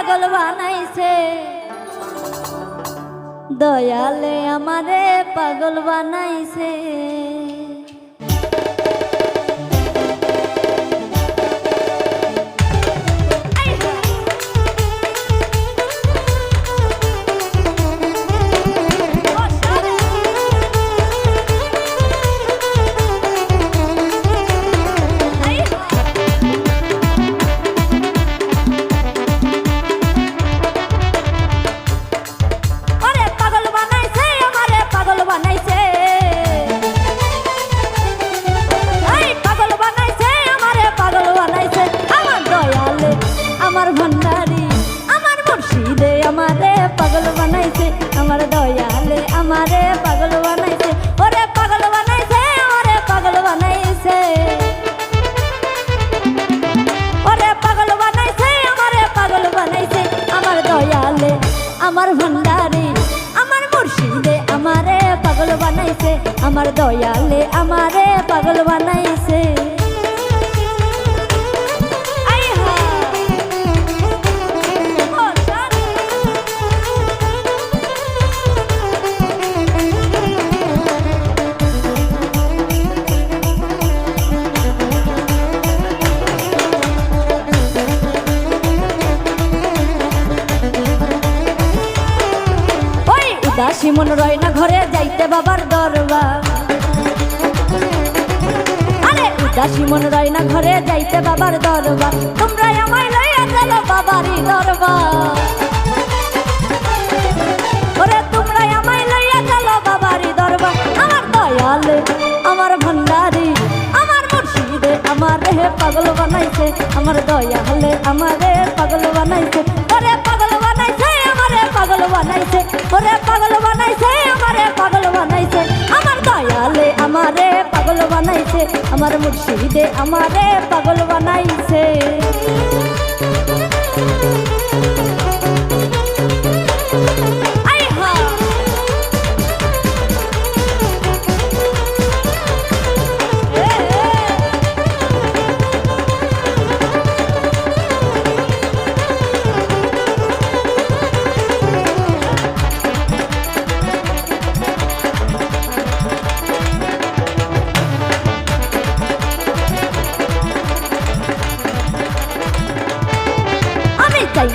পাগল বানাইছে। দয়ালে আমারে পাগল বানাইছে। আমার দয়ালে আমারে পাগল বানাইছে। উদাসী মন রয় না ঘরে, যাইতে বাবার দরবার। আরে উদাসী মন রয় না ঘরে, যাইতে বাবার দরবার। তোমরা আমায় লইয়া চলো বাবারই দরবার। তোমরা আমায় লইয়া চলো বাবারই দরবার। আমার দয়ালে, আমার ভান্ডারি, আমার মুর্শিদে, আমার হে পাগল বানাইছে। আমার দয়ালে, আমারে পাগল বানাইছে। ওরে পাগল বানাইছে আমারে পাগল বানাইছে, ওরে পাগল বানাইছে, আমারে পাগল বানাইছে। আমার দয়ালে আমারে পাগল বানাইছে, আমার মুর্শিদে আমারে পাগল বানাইছে।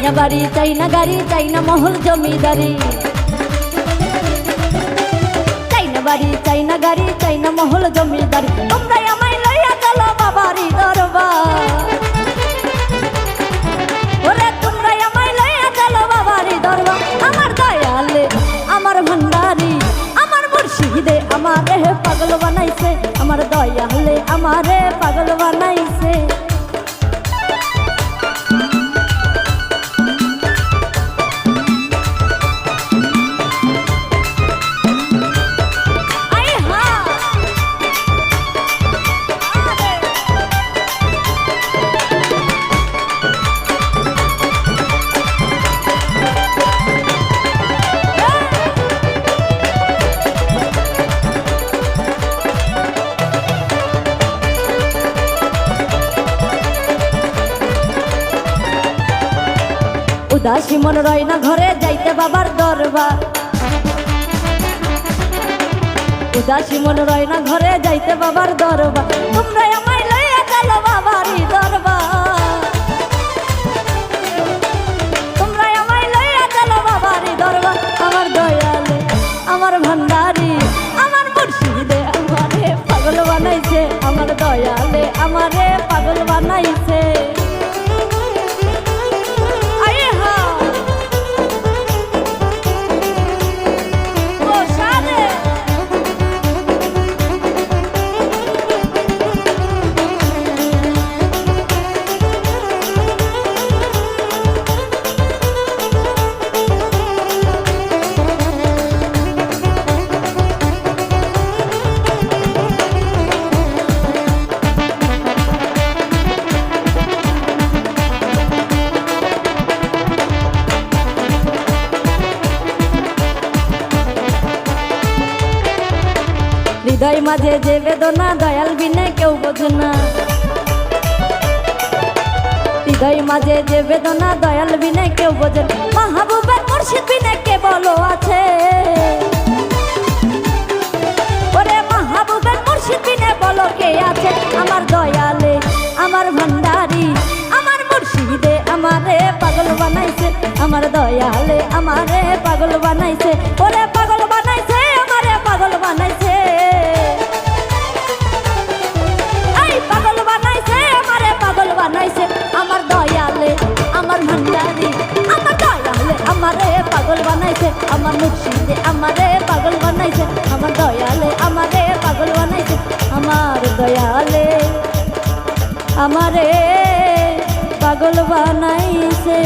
না বাড়ি চাই না গাড়ি চাই না মহল জমিদারি? চাই না বাড়ি চাই না গাড়ি চাই না মহল জমিদারি? তোমরা আমায় লইয়া চলো বাবারি দরবার। ওরে তোমরা আমায় লইয়া চলো বাবারি দরবার। আমার দয়ালে, আমার ভান্ডারি, আমার মুর্শিদে আমারে পাগল বানাইছে। আমার দয়ালে আমারে পাগল বানাইছে। উদাসী মন রয় না ঘরে, যাইতে বাবার দরবার। উদাসী মন রয় না ঘরে, যাইতে বাবার দরবার। তোমরা আমায় লইয়া চলো বাবারই দরবার। আমার দয়ালে আমার মুর্শিদে, আমারে পাগল বানাইছে। আমার দয়ালে, আমারে পাগল বানাইছে। হৃদয় মাঝে যে বেদনা, দয়াল বিনে কেউ বোঝে না। হৃদয় মাঝে যে বেদনা, দয়াল বিনে কেউ বোঝে না। মাহবুবের মুর্শিদ বিনে কে বলো আছে? ওরে মাহবুবের মুর্শিদ বিনে বলো কে আছে? আমার দয়ালে, আমার ভান্ডারি, আমার মুর্শিদে আমারে পাগল বানাইছে। আমার দয়ালে আমারে পাগল বানাইছে। ওরে আমারে পাগল বানাইছে।